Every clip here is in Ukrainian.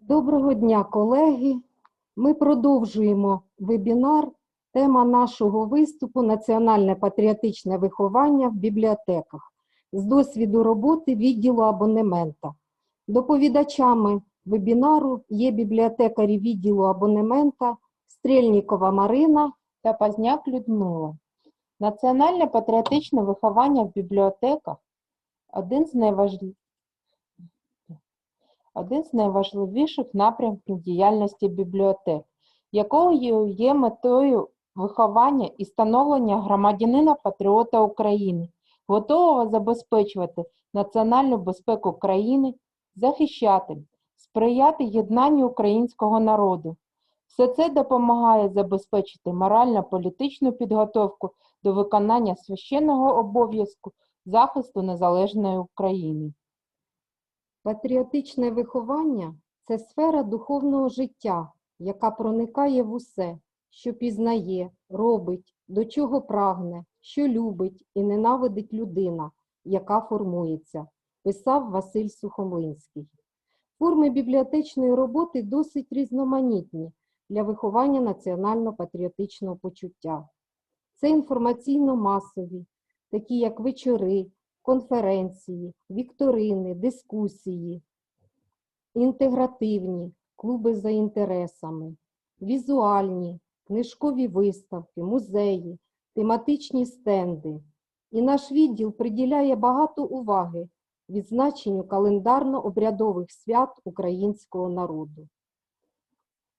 Доброго дня, колеги. Ми продовжуємо вебінар. Тема нашого виступу національне патріотичне виховання в бібліотеках з досвіду роботи відділу абонемента. Доповідачами вебінару є бібліотекарі відділу абонемента Стрельнікова Марина та Пазняк Людмила. Національне патріотичне виховання в бібліотеках один з, найважлі- один з найважливіших напрямків діяльності бібліотек, якою є метою виховання і становлення громадянина патріота України, готового забезпечувати національну безпеку країни, захищати, сприяти єднанню українського народу. Все це допомагає забезпечити морально-політичну підготовку до виконання священного обов'язку захисту незалежної України. Патріотичне виховання це сфера духовного життя, яка проникає в усе, що пізнає, робить, до чого прагне, що любить і ненавидить людина, яка формується, писав Василь Сухомлинський. Форми бібліотечної роботи досить різноманітні для виховання національно-патріотичного почуття. Це інформаційно-масові, такі як вечори, конференції, вікторини, дискусії, інтегративні, клуби за інтересами, візуальні, книжкові виставки, музеї, тематичні стенди. І наш відділ приділяє багато уваги відзначенню календарно-обрядових свят українського народу.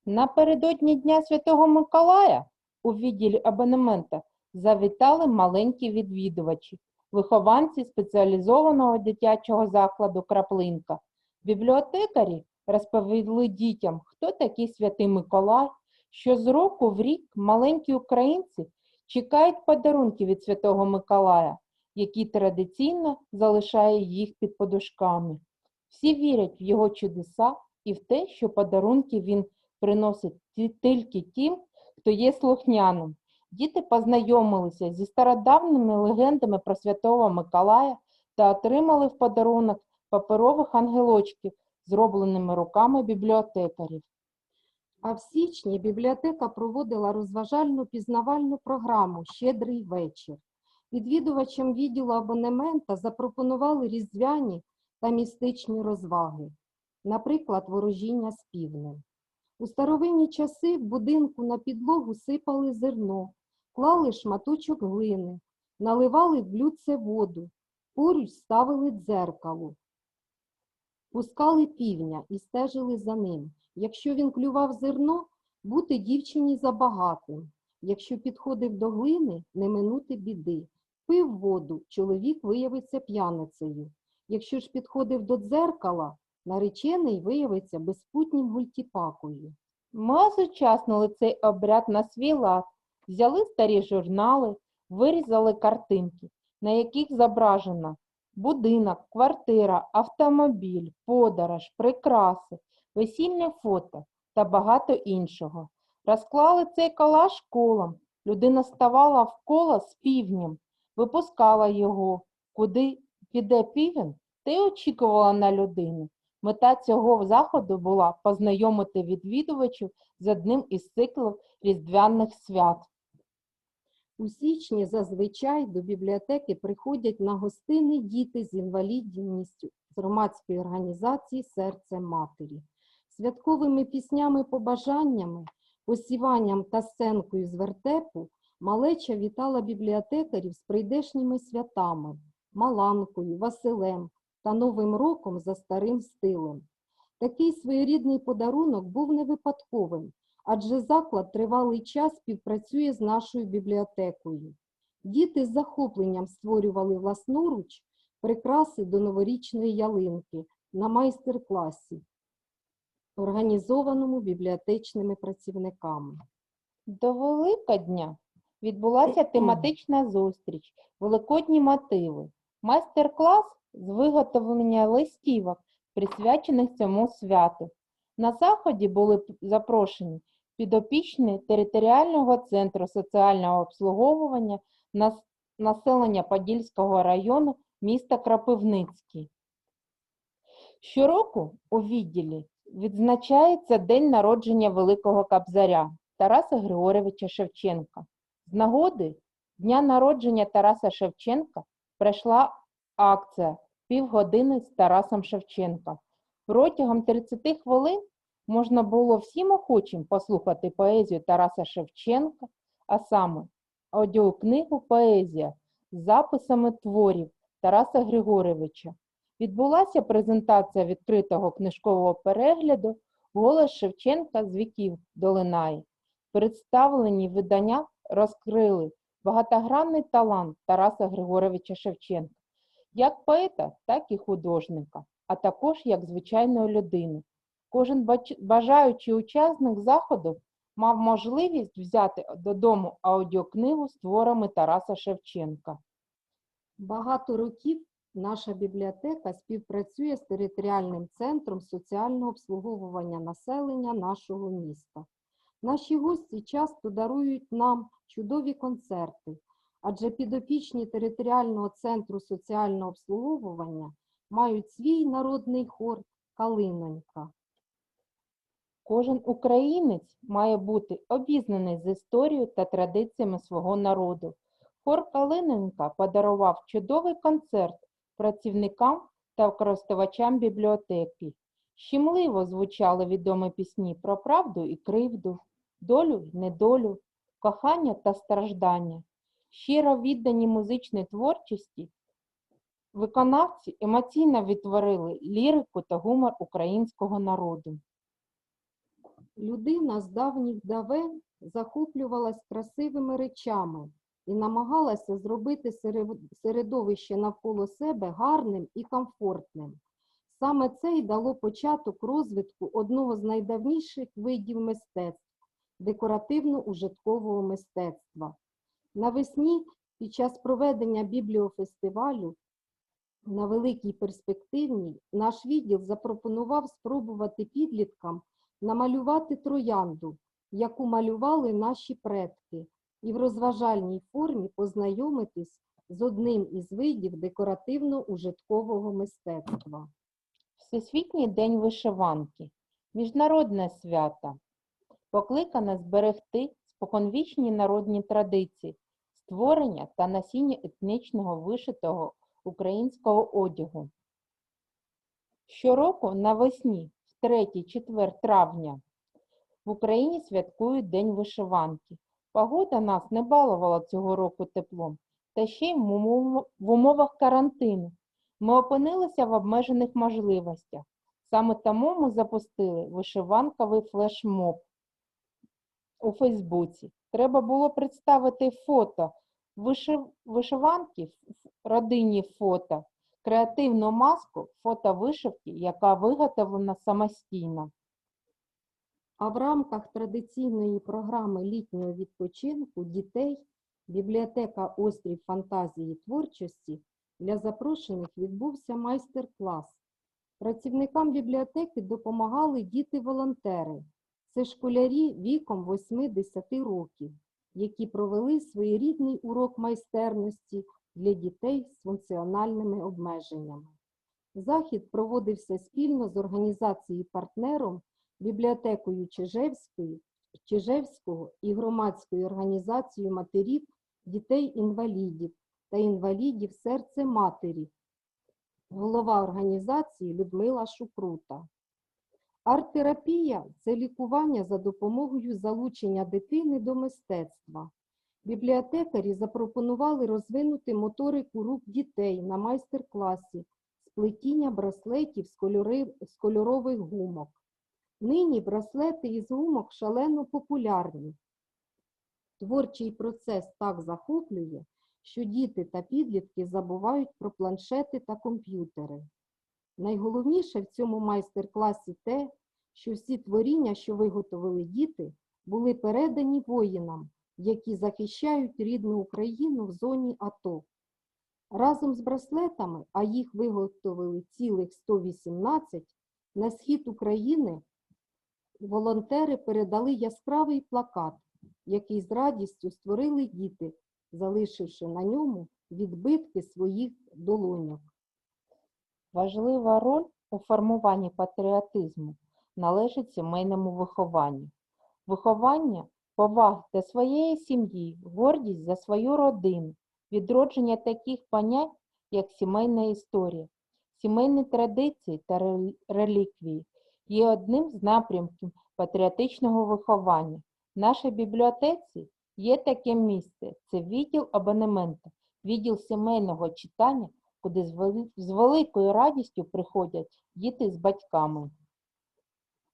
Напередодні Дня Святого Миколая у відділі абонемента завітали маленькі відвідувачі, вихованці спеціалізованого дитячого закладу Краплинка. Бібліотекарі розповіли дітям, хто такий Святий Миколай, що з року в рік маленькі українці чекають подарунки від Святого Миколая, який традиційно залишає їх під подушками. Всі вірять в його чудеса і в те, що подарунки він приносить тільки тим, хто є слухняним. Діти познайомилися зі стародавніми легендами про Святого Миколая та отримали в подарунок паперових ангелочків, зробленими руками бібліотекарів. А в січні бібліотека проводила розважальну пізнавальну програму Щедрий вечір. Відвідувачам відділу абонемента запропонували різдвяні та містичні розваги, наприклад, ворожіння з півнем. У старовинні часи в будинку на підлогу сипали зерно, клали шматочок глини, наливали в блюдце воду, поруч ставили дзеркало, пускали півня і стежили за ним. Якщо він клював зерно, бути дівчині забагатим. Якщо підходив до глини, не минути біди. Пив воду, чоловік виявиться п'яницею. Якщо ж підходив до дзеркала, наречений виявиться безпутнім гультіпакою. Ми осучаснили цей обряд на свій лад, взяли старі журнали, вирізали картинки, на яких зображено будинок, квартира, автомобіль, подорож, прикраси, весільне фото та багато іншого. Розклали цей колаж колом. Людина ставала в коло з півнем, випускала його. Куди піде півень, та й очікувала на людину. Мета цього заходу була познайомити відвідувачів з одним із циклів різдвяних свят. У січні зазвичай до бібліотеки приходять на гостини діти з інвалідністю з громадської організації Серце матері. Святковими піснями побажаннями, посіванням та сценкою з вертепу малеча вітала бібліотекарів з прийдешніми святами, Маланкою, Василем та Новим роком за старим стилем. Такий своєрідний подарунок був не випадковим, адже заклад тривалий час співпрацює з нашою бібліотекою. Діти з захопленням створювали власноруч прикраси до новорічної ялинки на майстер-класі, організованому бібліотечними працівниками. До Великодня відбулася тематична зустріч «Великодні мотиви», майстер-клас з виготовлення листівок, присвячених цьому святу. На заході були запрошені підопічні територіального центру соціального обслуговування населення Подільського району міста Крапивницький. Щороку у відділі відзначається День народження Великого Кобзаря Тараса Григоровича Шевченка. З нагоди Дня народження Тараса Шевченка пройшла акція «Півгодини з Тарасом Шевченком». Протягом 30 хвилин можна було всім охочим послухати поезію Тараса Шевченка, а саме аудіокнигу «Поезія» з записами творів Тараса Григоровича. Відбулася презентація відкритого книжкового перегляду Голос Шевченка з віків долинає. Представлені видання розкрили багатогранний талант Тараса Григоровича Шевченка, як поета, так і художника, а також як звичайної людини. Кожен бажаючий учасник заходу мав можливість взяти додому аудіокнигу з творами Тараса Шевченка. Багато років наша бібліотека співпрацює з територіальним центром соціального обслуговування населення нашого міста. Наші гості часто дарують нам чудові концерти, адже підопічні територіального центру соціального обслуговування мають свій народний хор Калинонька. Кожен українець має бути обізнаний з історією та традиціями свого народу. Хор Калиненка подарував чудовий концерт працівникам та користувачам бібліотеки. Щемливо звучали відомі пісні про правду і кривду, долю й недолю, кохання та страждання. Щиро віддані музичній творчості, виконавці емоційно відтворили лірику та гумор українського народу. Людина з давніх давен захоплювалась красивими речами і намагалася зробити середовище навколо себе гарним і комфортним. Саме це й дало початок розвитку одного з найдавніших видів мистецтв декоративно-ужиткового мистецтва. Навесні під час проведення бібліофестивалю на великій перспективній наш відділ запропонував спробувати підліткам намалювати троянду, яку малювали наші предки, і в розважальній формі познайомитись з одним із видів декоративно-ужиткового мистецтва. Всесвітній день вишиванки міжнародне свято, покликане зберегти споконвічні народні традиції, створення та носіння етнічного вишитого українського одягу. Щороку навесні, в 3-4 травня, в Україні святкують День вишиванки. Погода нас не балувала цього року теплом, та ще й в умовах карантину. Ми опинилися в обмежених можливостях. Саме тому ми запустили вишиванковий флешмоб у Фейсбуці. Треба було представити фото вишив... вишиванки, ф- родинні фото, креативну маску, фото вишивки, яка виготовлена самостійно. А в рамках традиційної програми літнього відпочинку дітей бібліотека Острів фантазії творчості для запрошених відбувся майстер-клас. Працівникам бібліотеки допомагали діти-волонтери. Це школярі віком 8-10 років, які провели своєрідний урок майстерності для дітей з функціональними обмеженнями. Захід проводився спільно з організацією партнером бібліотекою Чижевської, Чижевського і громадською організацією матерів дітей-інвалідів та інвалідів серце матері, голова організації Людмила Шукрута. Арт-терапія – це лікування за допомогою залучення дитини до мистецтва. Бібліотекарі запропонували розвинути моторику рук дітей на майстер-класі сплетіння браслетів з, кольори, з кольорових гумок. Нині браслети із гумок шалено популярні. Творчий процес так захоплює, що діти та підлітки забувають про планшети та комп'ютери. Найголовніше в цьому майстер-класі те, що всі творіння, що виготовили діти, були передані воїнам, які захищають рідну Україну в зоні АТО. Разом з браслетами, а їх виготовили цілих 118, на схід України волонтери передали яскравий плакат, який з радістю створили діти, залишивши на ньому відбитки своїх долоньок. Важлива роль у формуванні патріотизму належить сімейному вихованню. Виховання поваги до своєї сім'ї, гордість за свою родину, відродження таких понять, як сімейна історія, сімейні традиції та реліквії є одним з напрямків патріотичного виховання. В нашій бібліотеці є таке місце це відділ абонементу, відділ сімейного читання, куди з великою радістю приходять діти з батьками.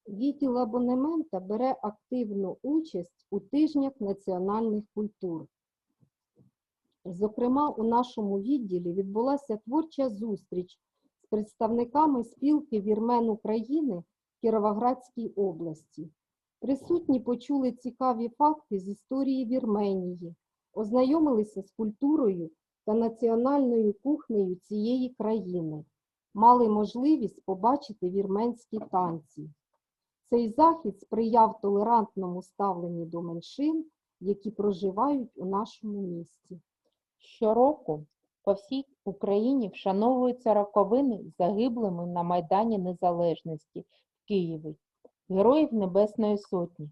Відділ абонемента бере активну участь у тижнях національних культур. Зокрема, у нашому відділі відбулася творча зустріч з представниками спілки вірмен України в Кіровоградській області. Присутні почули цікаві факти з історії Вірменії, ознайомилися з культурою та національною кухнею цієї країни, мали можливість побачити вірменські танці. Цей захід сприяв толерантному ставленню до меншин, які проживають у нашому місті. Щороку по всій Україні вшановуються роковини загиблими на Майдані Незалежності в Києві, Героїв Небесної Сотні.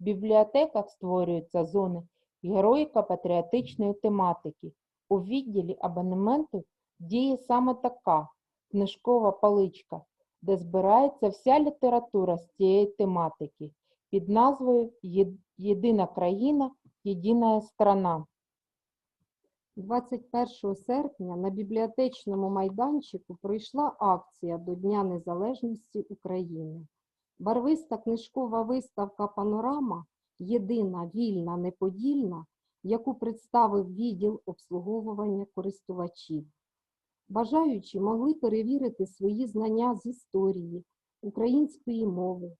В бібліотеках створюються зони героїко-патріотичної тематики. У відділі абонементу діє саме така книжкова паличка, де збирається вся література з цієї тематики під назвою Єдина країна, єдина страна. 21 серпня на бібліотечному майданчику пройшла акція до Дня Незалежності України. Барвиста книжкова виставка Панорама Єдина, вільна, неподільна, яку представив відділ обслуговування користувачів. Бажаючі могли перевірити свої знання з історії, української мови,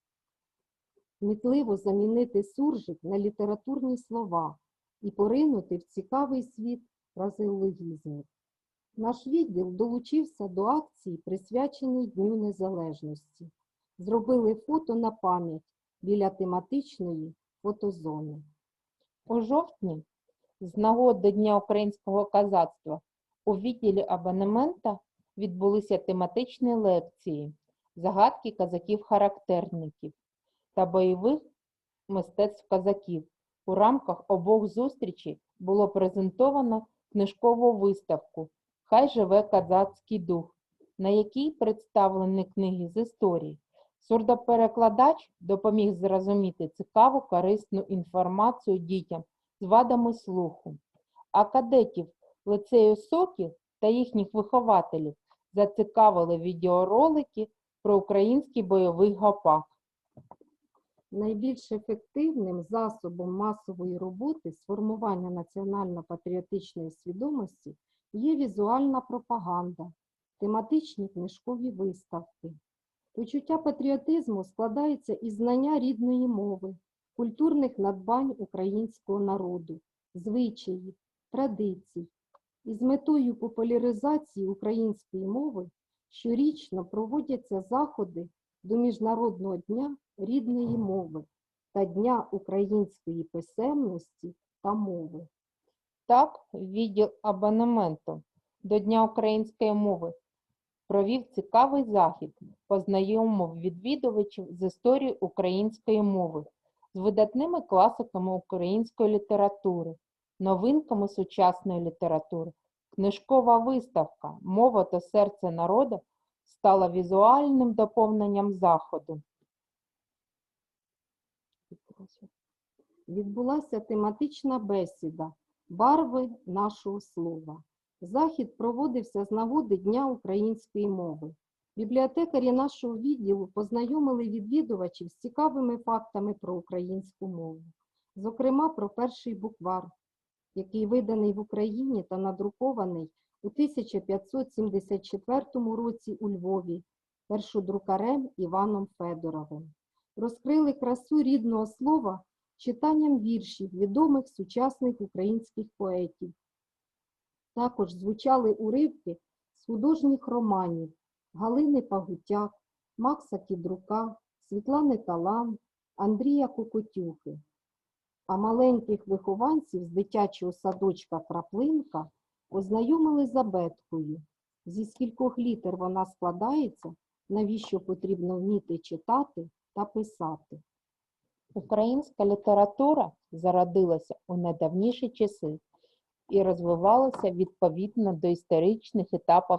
мітливо замінити суржик на літературні слова і поринути в цікавий світ фразеологізмів. Наш відділ долучився до акції, присвяченої Дню Незалежності. Зробили фото на пам'ять біля тематичної фотозони. У жовтні, з нагоди Дня українського козацтва, у відділі абонемента відбулися тематичні лекції «Загадки козаків-характерників» та бойових мистецтв козаків. У рамках обох зустрічей було презентовано книжкову виставку «Хай живе козацький дух», на якій представлені книги з історії. Сурдоперекладач допоміг зрозуміти цікаву корисну інформацію дітям з вадами слуху. А кадетів лицею Сокіл та їхніх вихователів зацікавили відеоролики про український бойовий гопак. Найбільш ефективним засобом масової роботи з формування національно-патріотичної свідомості є візуальна пропаганда, тематичні книжкові виставки. Почуття патріотизму складається із знання рідної мови, культурних надбань українського народу, звичаїв, традицій. Із метою популяризації української мови щорічно проводяться заходи до Міжнародного дня рідної мови та Дня української писемності та мови. Так, відділ абонементу до Дня української мови провів цікавий захід, познайомив відвідувачів з історією української мови, з видатними класиками української літератури, новинками сучасної літератури. Книжкова виставка Мова та серце народу стала візуальним доповненням заходу. Відбулася тематична бесіда Барви нашого слова. Захід проводився з нагоди Дня української мови. Бібліотекарі нашого відділу познайомили відвідувачів з цікавими фактами про українську мову, зокрема про перший буквар, який виданий в Україні та надрукований у 1574 році у Львові першодрукарем Іваном Федоровим. Розкрили красу рідного слова читанням віршів відомих сучасних українських поетів. Також звучали уривки з художніх романів Галини Пагутяк, Макса Кідрука, Світлани Талан, Андрія Кокотюхи. А маленьких вихованців з дитячого садочка Краплинка ознайомили з абеткою. Зі скількох літер вона складається навіщо потрібно вміти читати та писати. Українська література зародилася у найдавніші часи і розвивалася відповідно до історичних етапів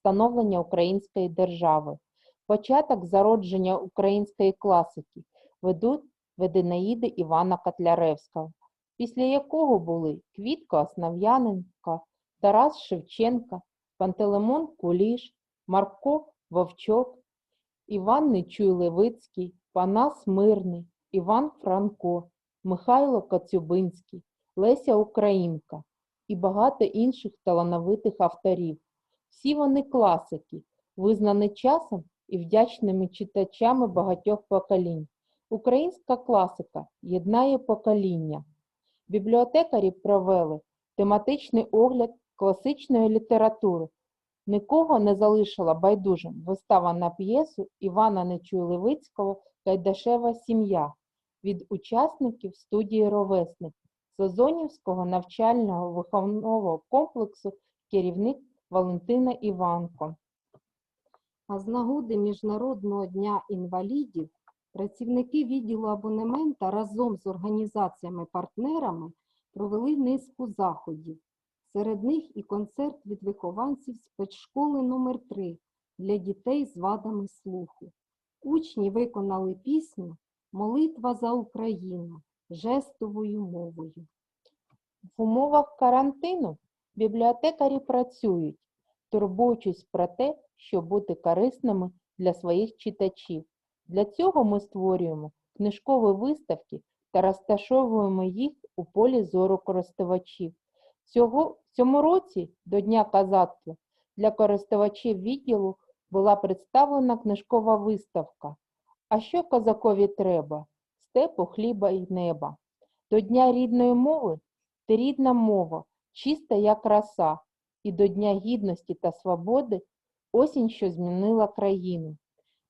становлення української держави. Початок зародження української класики ведуть Веденаїди Івана Котляревського, після якого були Квітко Основ'яненко, Тарас Шевченка, Пантелеймон Куліш, Марко Вовчок, Іван Нечуй Левицький, Панас Мирний, Іван Франко, Михайло Коцюбинський, Леся Українка і багато інших талановитих авторів. Всі вони класики, визнані часом і вдячними читачами багатьох поколінь. Українська класика єднає покоління. Бібліотекарі провели тематичний огляд класичної літератури. Нікого не залишила байдужим вистава на п'єсу Івана Нечуй-Левицького «Кайдашева сім'я» від учасників студії «Ровесник» Созонівського навчального виховного комплексу керівник Валентина Іванко. А з нагоди Міжнародного дня інвалідів працівники відділу абонемента разом з організаціями-партнерами провели низку заходів. Серед них і концерт від вихованців спецшколи номер 3 для дітей з вадами слуху. Учні виконали пісню Молитва за Україну жестовою мовою. В умовах карантину бібліотекарі працюють, турбуючись про те, щоб бути корисними для своїх читачів. Для цього ми створюємо книжкові виставки та розташовуємо їх у полі зору користувачів. Цього, в цьому році до Дня казацтва для користувачів відділу була представлена книжкова виставка «А що козакові треба? Степу, хліба і неба». До Дня рідної мови ти рідна мова, чиста як роса, і до Дня гідності та свободи осінь, що змінила країну.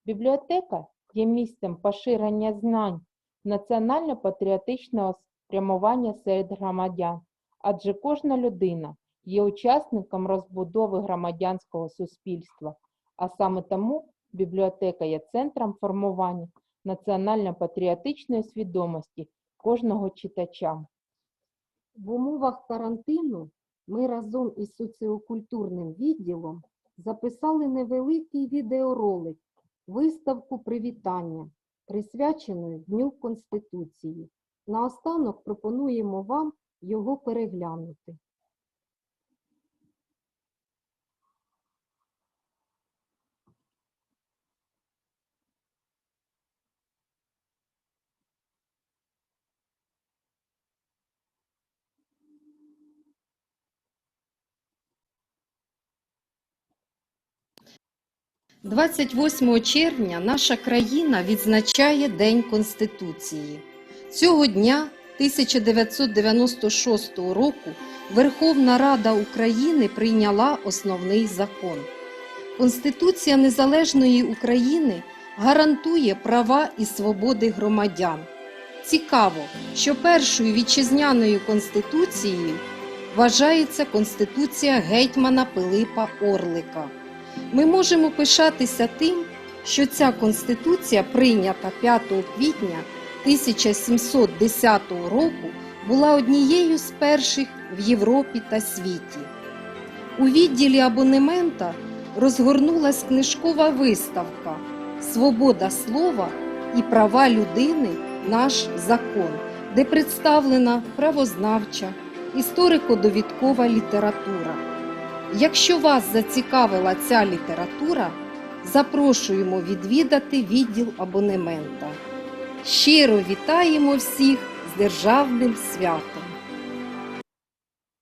Бібліотека є місцем поширення знань, національно-патріотичного спрямування серед громадян, адже кожна людина є учасником розбудови громадянського суспільства, а саме тому бібліотека є центром формування національно-патріотичної свідомості кожного читача. В умовах карантину ми разом із соціокультурним відділом записали невеликий відеоролик виставку привітання, присвяченої Дню Конституції. Наостанок пропонуємо вам його переглянути. – 28 червня наша країна відзначає День Конституції. Цього дня 1996 року Верховна Рада України прийняла основний закон. Конституція Незалежної України гарантує права і свободи громадян. Цікаво, що першою вітчизняною конституцією вважається Конституція гетьмана Пилипа Орлика. Ми можемо пишатися тим, що ця конституція, прийнята 5 квітня 1710 року, була однією з перших в Європі та світі. У відділі абонемента розгорнулась книжкова виставка Свобода слова і права людини наш закон, де представлена правознавча, історико-довідкова література. Якщо вас зацікавила ця література, запрошуємо відвідати відділ абонемента. Щиро вітаємо всіх з державним святом!